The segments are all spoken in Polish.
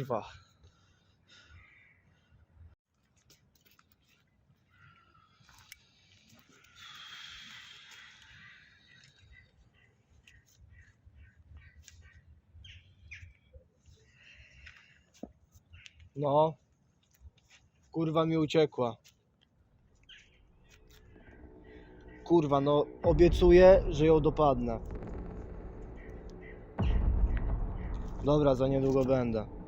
Kurwa. No. Kurwa mi uciekła. Kurwa, no obiecuję, że ją dopadnę. Dobra, za niedługo będę.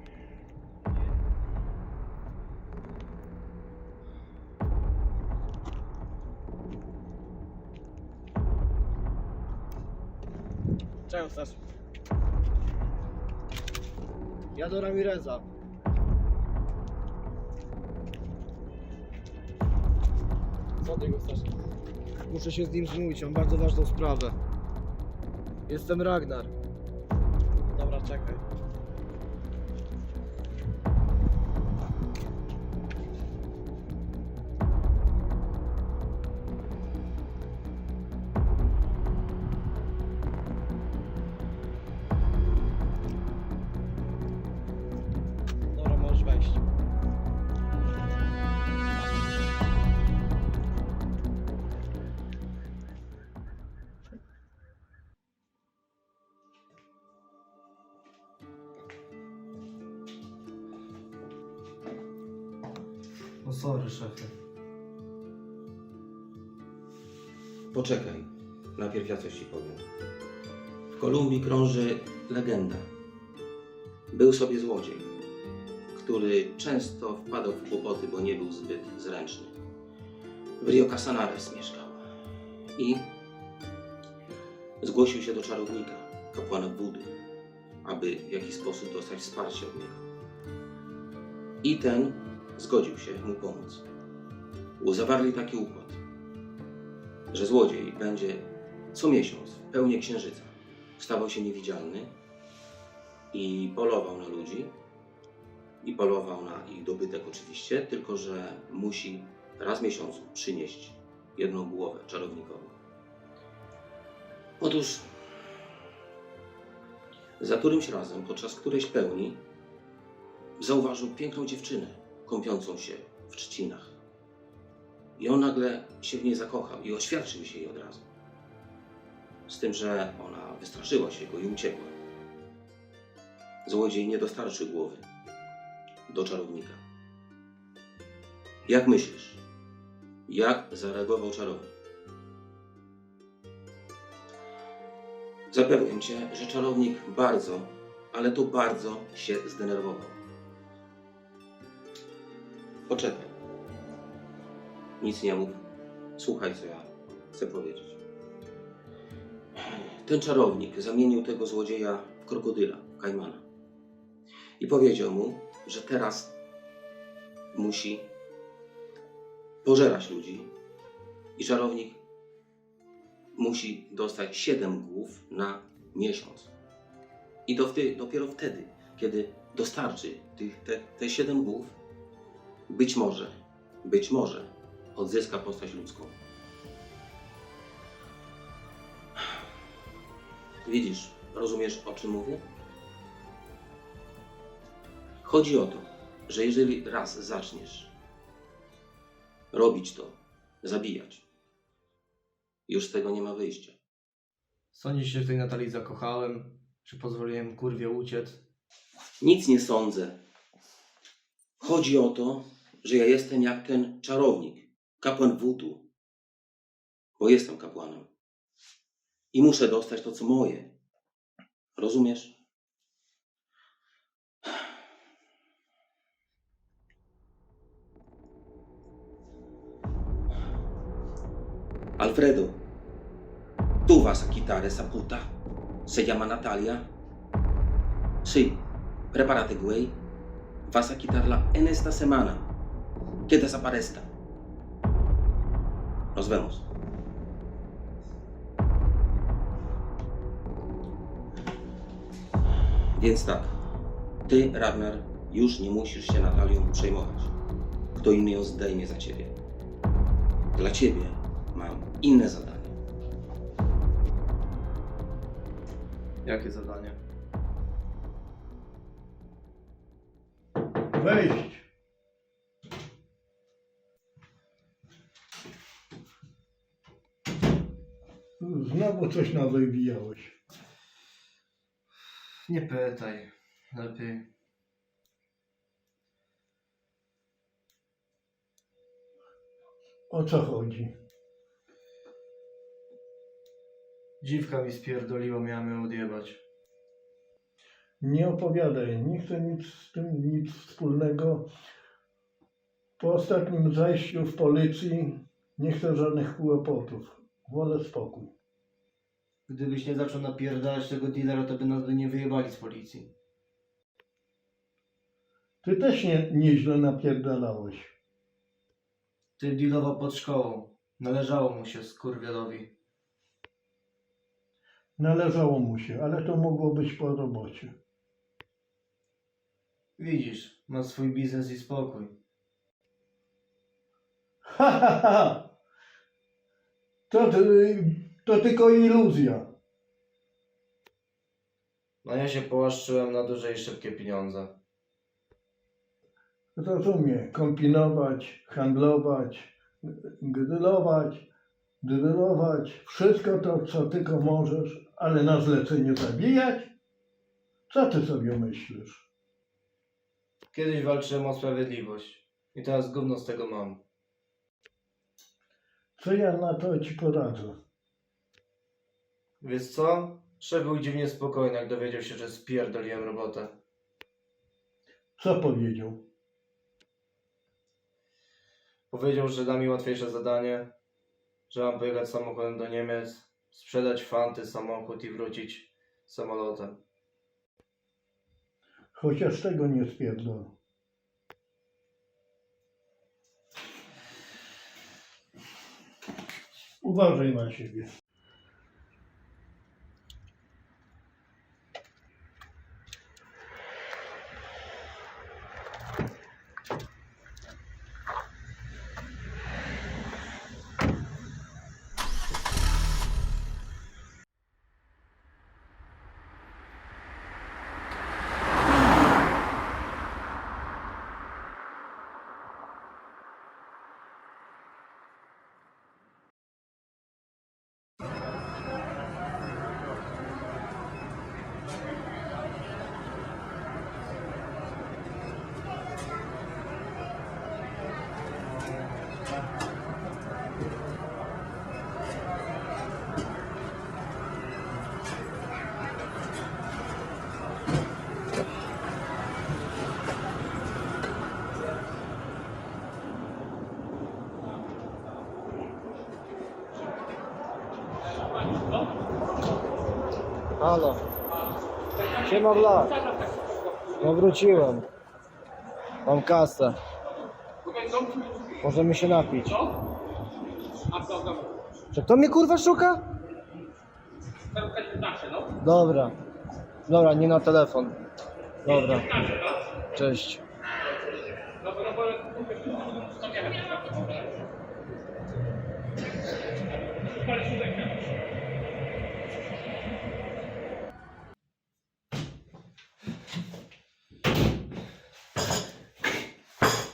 Chcesz? Ja do Ramireza. Co ty go chcesz? Muszę się z nim zmówić, mam bardzo ważną sprawę. Jestem Ragnar. Dobra, czekaj. Sorry, szefie. Poczekaj, najpierw ja coś ci powiem. W Kolumbii krąży legenda. Był sobie złodziej, który często wpadał w kłopoty, bo nie był zbyt zręczny. W Rio Casanares mieszkał i zgłosił się do czarownika, kapłana Budy, aby w jakiś sposób dostać wsparcie od niego. I ten zgodził się mu pomóc. Zawarli taki układ, że złodziej będzie co miesiąc w pełni księżyca stawał się niewidzialny i polował na ludzi i polował na ich dobytek oczywiście, tylko że musi raz w miesiącu przynieść jedną głowę czarownikowi. Otóż za którymś razem, podczas którejś pełni, zauważył piękną dziewczynę kąpiącą się w trzcinach. I on nagle się w niej zakochał i oświadczył się jej od razu. Z tym, że ona wystraszyła się go i uciekła. Złodziej nie dostarczył głowy do czarownika. Jak myślisz? Jak zareagował czarownik? Zapewniam cię, że czarownik bardzo, ale to bardzo się zdenerwował. Poczekaj. Nic nie mów. Słuchaj, co ja chcę powiedzieć. Ten czarownik zamienił tego złodzieja w krokodyla, w kajmana. I powiedział mu, że teraz musi pożerać ludzi. I czarownik musi dostać siedem głów na miesiąc. I dopiero wtedy, kiedy dostarczy tych, te, te siedem głów, być może, być może odzyska postać ludzką. Widzisz, rozumiesz o czym mówię? Chodzi o to, że jeżeli raz zaczniesz robić to, zabijać, już z tego nie ma wyjścia. Sądzisz, że w tej Natalii zakochałem? Czy pozwoliłem kurwie uciec? Nic nie sądzę. Chodzi o to, że ja jestem jak ten czarownik, kapłan wudu. Bo jestem kapłanem. I muszę dostać to, co moje. Rozumiesz? Alfredo, tú vas a quitar esa puta. Se llama Natalia. Sí, prepárate, güey. Vas a quitarla en esta semana. Que desaparezca. Nos vemos. Więc tak, ty, Ragnar, już nie musisz się Natalią przejmować. Kto inny ją zdejmie za ciebie. Dla ciebie mam inne zadanie. Jakie zadanie? Wejść. Znowu coś nawywijałeś. Nie pytaj. Lepiej. O co chodzi? Dziwka mi spierdoliła, miałem ją odjebać. Nie opowiadaj, nie chcę nic z tym nic wspólnego. Po ostatnim zajściu w policji nie chcę żadnych kłopotów. Wolę spokój. Gdybyś nie zaczął napierdalać tego dealera, to by nas by nie wyjebali z policji. Ty też nie, nieźle napierdalałeś. Ty dealował pod szkołą. Należało mu się, skurwiadowi. Należało mu się, ale to mogło być po robocie. Widzisz, ma swój biznes i spokój. Ha, ha, ha! To, ty- to tylko iluzja. No ja się połaszczyłem na duże i szybkie pieniądze. Rozumiem, kombinować, handlować, grylować, drylować, wszystko to, co tylko możesz, ale na zlecenie zabijać? Co ty sobie myślisz? Kiedyś walczyłem o sprawiedliwość. I teraz gówno z tego mam. Co ja na to ci poradzę? Wiesz co? Szef był dziwnie spokojny, jak dowiedział się, że spierdoliłem robotę. Co powiedział? Powiedział, że da mi łatwiejsze zadanie, że mam pojechać samochodem do Niemiec, sprzedać fanty samochód i wrócić samolotem. Chociaż tego nie spierdolę. Uważaj na siebie. Halo. Siema Vlad. No wróciłem. Mam kasę. Możemy się napić. Czy kto mnie kurwa szuka? Dobra. Dobra, nie na telefon. Dobra. Cześć.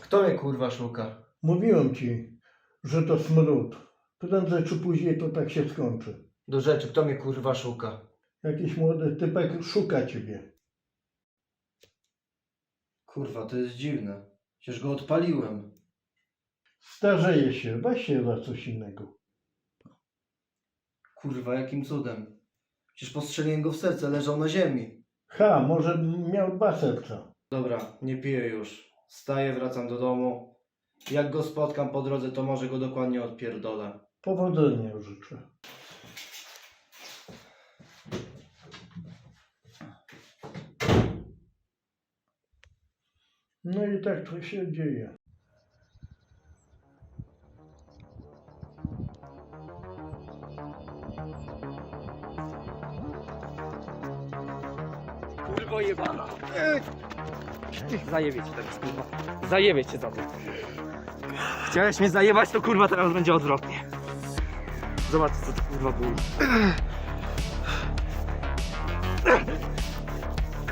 Kto mnie kurwa szuka? Mówiłem ci, że to smród. Prędzej czy później to tak się skończy. Do rzeczy, kto mnie kurwa szuka? Jakiś młody typek szuka ciebie. Kurwa, to jest dziwne. Przecież go odpaliłem. Starzeje się, weź się za coś innego. Kurwa, jakim cudem? Przecież postrzeliłem go w serce, leżał na ziemi. Ha, może miał dwa serca. Dobra, nie piję już. Staję, wracam do domu. Jak go spotkam po drodze, to może go dokładnie odpierdolę. Powodzenia życzę. No i tak to się dzieje. Kurwo jebana. Ty, Zajebie cię teraz, kurwa. Zajebie cię za to. Chciałeś mnie zajebać, to kurwa teraz będzie odwrotnie. Zobacz co to kurwa było.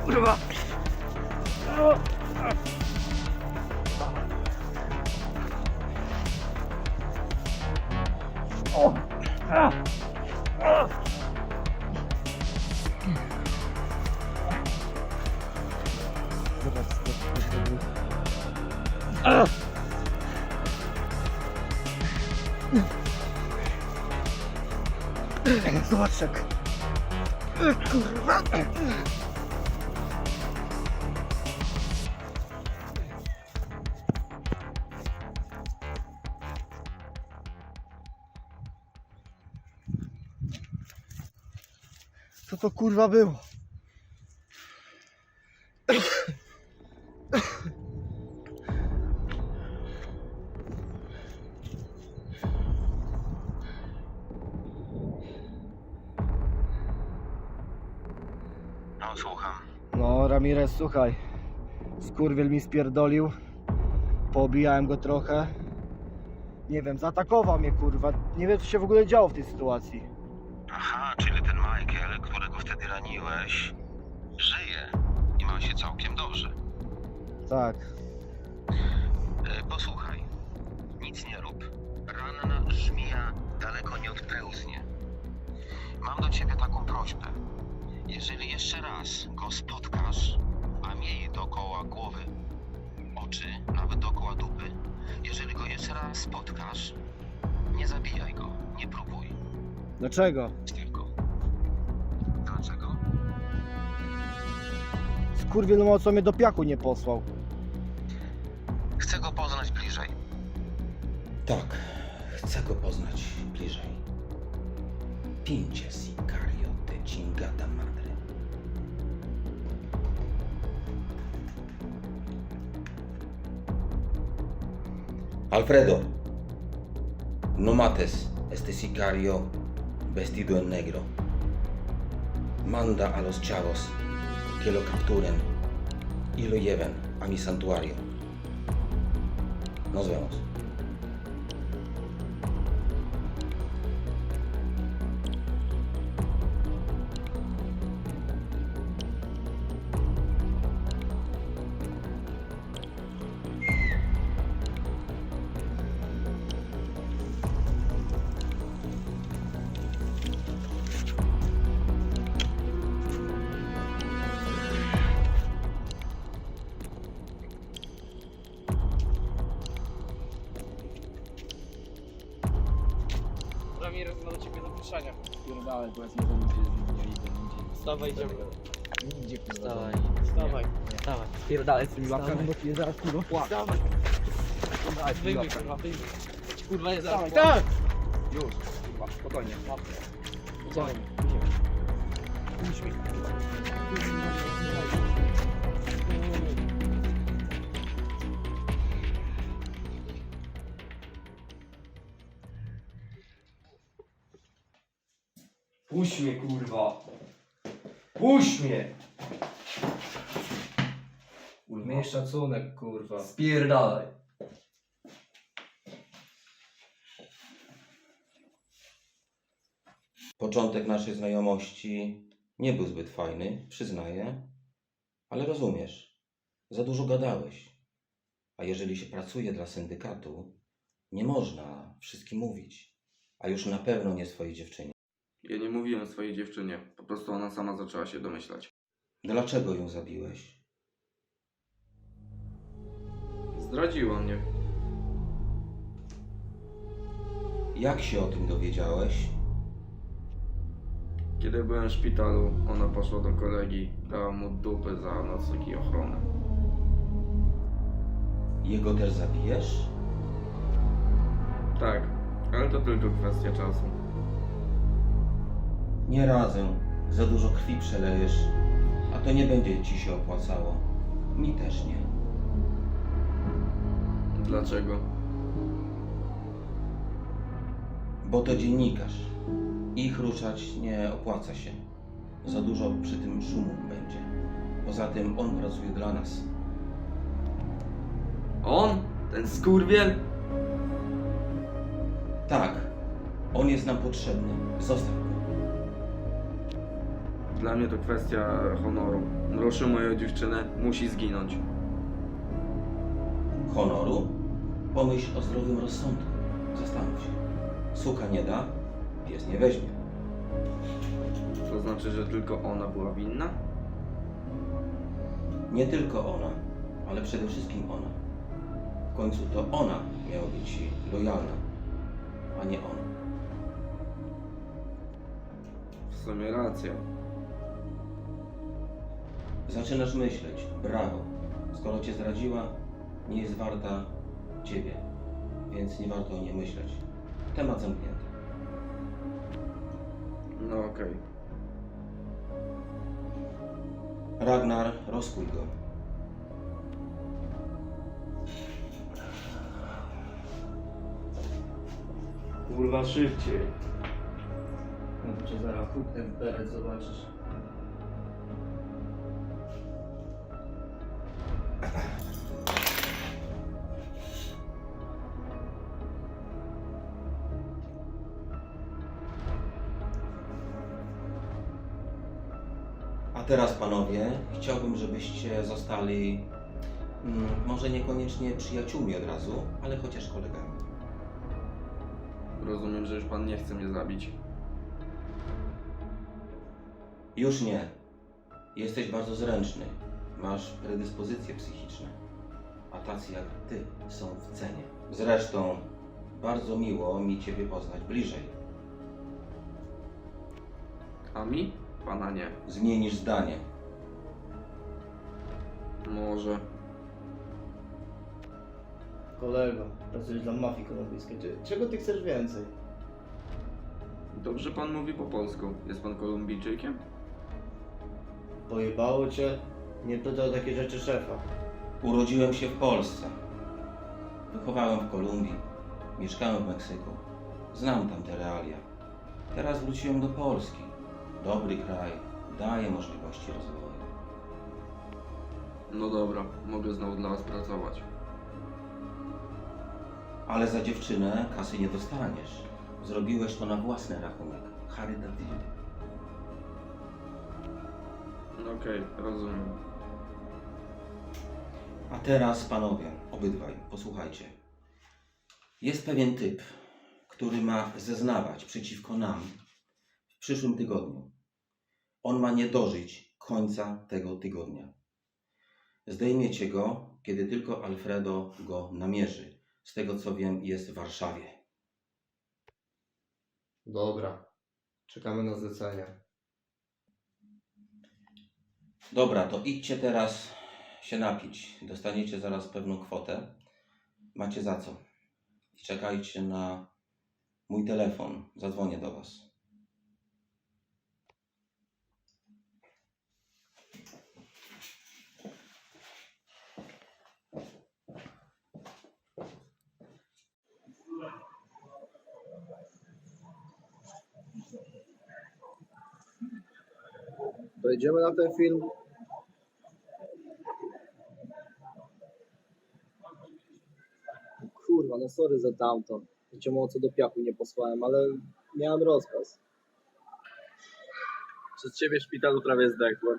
Kurwa. Zobacz jak. Kurwa. Co to kurwa było? Ramirez, słuchaj. Skurwiel mi spierdolił. Poobijałem go trochę. Nie wiem, zaatakował mnie, kurwa. Nie wiem, co się w ogóle działo w tej sytuacji. Aha, czyli ten Michael, którego wtedy raniłeś, żyje i ma się całkiem dobrze. Tak. E, posłuchaj, nic nie rób. Ranna żmija daleko nie odpełznie. Mam do ciebie taką prośbę. Jeżeli jeszcze raz go spotkasz, a miej dookoła głowy oczy, nawet dookoła dupy, jeżeli go jeszcze raz spotkasz, nie zabijaj go, nie próbuj. Dlaczego? Tylko. Dlaczego? Skurwiel no co mnie do piachu nie posłał. Chcę go poznać bliżej. Tak, chcę go poznać bliżej. Pinche sicario de chingada madre. Alfredo, no mates este sicario vestido en negro. Manda a los chavos que lo capturen y lo lleven a mi santuario. Nos vemos. Mi, że nigdzie nie. Wstawaj, idziemy. Nigdzie kurwa. Wstawaj. Wstawaj. Dawaj, spierdalaj z tymi Wstawaj. łapkami, bo ci je zaraz kurwa płacę. Wstawaj. Wyjmij, kurwa, wyjmij. Kurwa, je zaraz Tak! Już, kurwa, spokojnie. Idziemy. Puść mi. Puść mnie, kurwa. Puść mnie! Miej szacunek, kurwa. Spierdalaj. Początek naszej znajomości nie był zbyt fajny, przyznaję, ale rozumiesz, za dużo gadałeś. A jeżeli się pracuje dla syndykatu, nie można wszystkim mówić, a już na pewno nie swojej dziewczynie. Ja nie mówiłem swojej dziewczynie, po prostu ona sama zaczęła się domyślać. Dlaczego ją zabiłeś? Zdradziła mnie. Jak się o tym dowiedziałeś? Kiedy byłem w szpitalu, ona poszła do kolegi, dała mu dupy za nocleg i ochronę. Jego też zabijesz? Tak, ale to tylko kwestia czasu. Nie radzę. Za dużo krwi przelejesz, a to nie będzie ci się opłacało. Mi też nie. Dlaczego? Bo to dziennikarz. Ich ruszać nie opłaca się. Za dużo przy tym szumu będzie. Poza tym on pracuje dla nas. On? Ten skurwiel? Tak, on jest nam potrzebny. Zostaw go. Dla mnie to kwestia honoru. Ruszył moją dziewczynę, musi zginąć. Honoru? Pomyśl o zdrowym rozsądku. Zastanów się. Suka nie da, pies nie weźmie. To znaczy, że tylko ona była winna? Nie tylko ona, ale przede wszystkim ona. W końcu to ona miała być lojalna, a nie on. W sumie racja. Zaczynasz myśleć, brawo. Skoro cię zdradziła, nie jest warta ciebie, więc nie warto o niej myśleć. Temat zamknięty. No okej. Ragnar, rozkuj go. Kurwa szybciej. No cię zaraz huknę w beret, zobaczysz. Teraz, panowie, chciałbym, żebyście zostali mm, może niekoniecznie przyjaciółmi od razu, ale chociaż kolegami. Rozumiem, że już pan nie chce mnie zabić. Już nie. Jesteś bardzo zręczny. Masz predyspozycje psychiczne. A tacy jak ty są w cenie. Zresztą, bardzo miło mi ciebie poznać bliżej. A mi? Pana nie. Zmienisz zdanie. Może. Kolego, pracujesz dla mafii kolumbijskiej. Czy- Czego ty chcesz więcej? Dobrze pan mówi po polsku. Jest pan Kolumbijczykiem? Pojebało cię? Nie pytaj o takie rzeczy szefa. Urodziłem się w Polsce. Wychowałem w Kolumbii. Mieszkałem w Meksyku. Znam tam te realia. Teraz wróciłem do Polski. Dobry kraj. Daje możliwości rozwoju. No dobra, mogę znowu dla was pracować. Ale za dziewczynę kasy nie dostaniesz. Zrobiłeś to na własny rachunek. Charytatywny. No okej, rozumiem. A teraz, panowie, obydwaj, posłuchajcie. Jest pewien typ, który ma zeznawać przeciwko nam w przyszłym tygodniu. On ma nie dożyć końca tego tygodnia. Zdejmiecie go, kiedy tylko Alfredo go namierzy. Z tego co wiem, jest w Warszawie. Dobra. Czekamy na zlecenie. Dobra, to idźcie teraz się napić. Dostaniecie zaraz pewną kwotę. Macie za co. I czekajcie na mój telefon. Zadzwonię do Was. Pojedziemy na ten film. Kurwa, no sorry za tamto. Cię mocno do piachu nie posłałem, ale miałem rozkaz. Przez ciebie w szpitalu prawie zdechłem.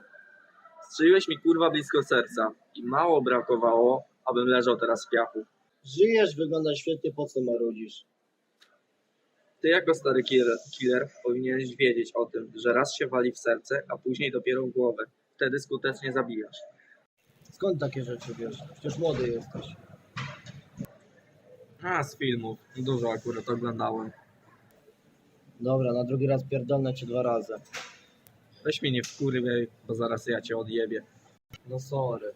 Strzeliłeś mi kurwa blisko serca i mało brakowało, abym leżał teraz w piachu. Żyjesz, wyglądasz świetnie, po co marudzisz? Ty jako stary killer, killer powinieneś wiedzieć o tym, że raz się wali w serce, a później dopiero w głowę. Wtedy skutecznie zabijasz. Skąd takie rzeczy wiesz? Przecież młody jesteś. A, z filmów. Dużo akurat oglądałem. Dobra, na drugi raz pierdolnę cię dwa razy. Weź mnie nie wkurwiaj, bo zaraz ja cię odjebię. No sorry.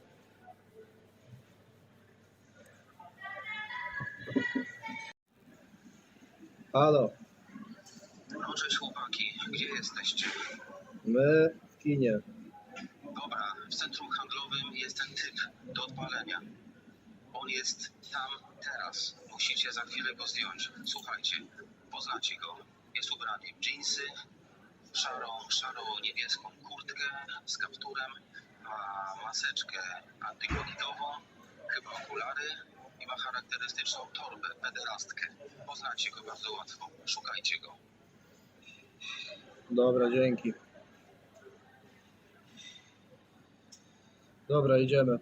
Halo, No cześć chłopaki, gdzie jesteście? my w kinie. Dobra, w centrum handlowym jest ten typ do odpalenia. On jest tam teraz. Musicie za chwilę go zdjąć. Słuchajcie, poznacie go. Jest ubrany w dżinsy, szarą, szaro-niebieską kurtkę z kapturem, ma maseczkę antycovidową, chyba okulary i ma charakterystyczną torbę, pederastkę. Poznacie go bardzo łatwo. Szukajcie go. Dobra, dzięki. Dobra, idziemy.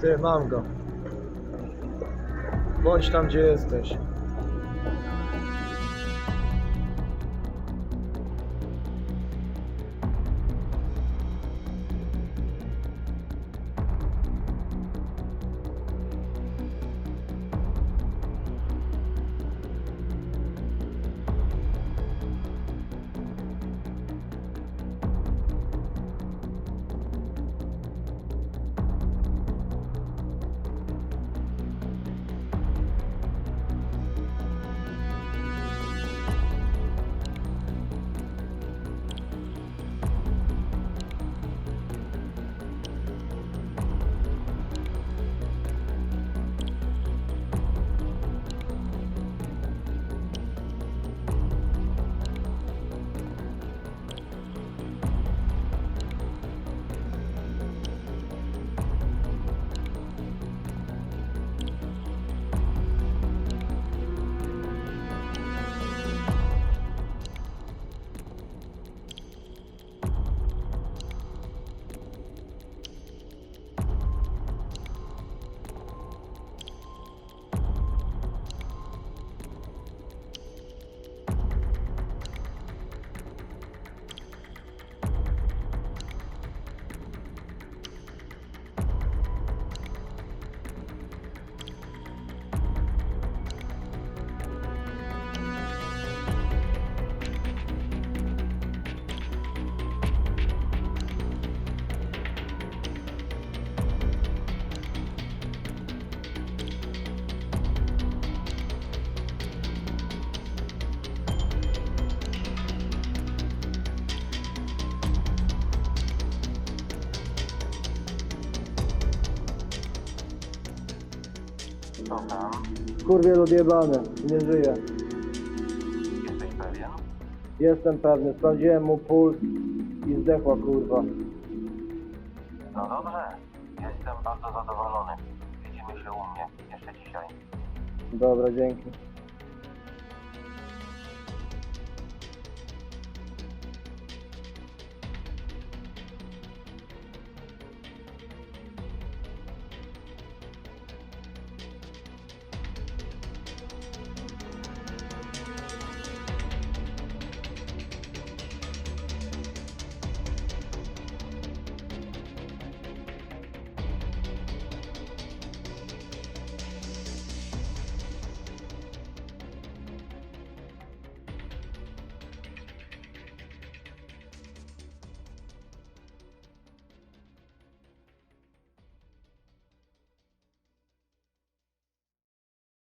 Ty, mam go. Bądź tam, gdzie jesteś. Kurwiel odjebany, nie żyje. Jesteś pewien? Jestem pewny, sprawdziłem mu puls i zdechła kurwa. No dobrze. Jestem bardzo zadowolony. Widzimy się u mnie jeszcze dzisiaj. Dobra, dzięki.